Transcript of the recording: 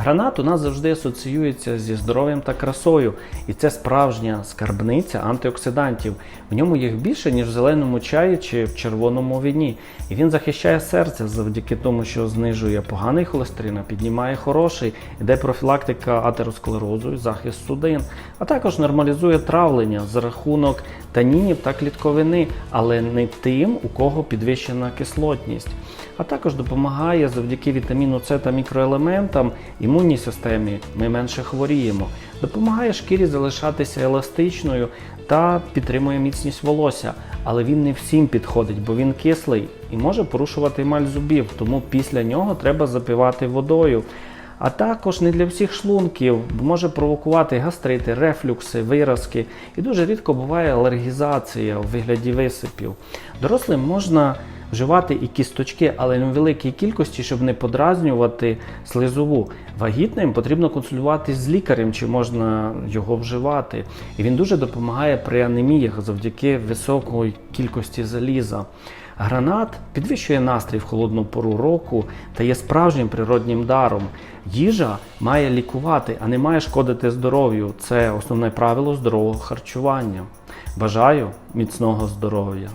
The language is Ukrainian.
Гранат у нас завжди асоціюється зі здоров'ям та красою, і це справжня скарбниця антиоксидантів. В ньому їх більше, ніж в зеленому чаї чи в червоному віні. І він захищає серце завдяки тому, що знижує поганий холестерин, а піднімає хороший, іде профілактика атеросклерозу і захист судин, а також нормалізує травлення за рахунок танінів та клітковини, але не тим, у кого підвищена кислотність. А також допомагає завдяки вітаміну С та мікроелементам імунній системі. Ми менше хворіємо. Допомагає шкірі залишатися еластичною та підтримує міцність волосся. Але він не всім підходить, бо він кислий і може порушувати емаль зубів, тому після нього треба запивати водою. А також не для всіх шлунків, може провокувати гастрити, рефлюкси, виразки. І дуже рідко буває алергізація у вигляді висипів. Дорослим можна вживати і кісточки, але не в великій кількості, щоб не подразнювати слизову. Вагітним потрібно консультуватись з лікарем, чи можна його вживати. І він дуже допомагає при анеміях завдяки високої кількості заліза. Гранат підвищує настрій в холодну пору року та є справжнім природнім даром. Їжа має лікувати, а не має шкодити здоров'ю. Це основне правило здорового харчування. Бажаю міцного здоров'я!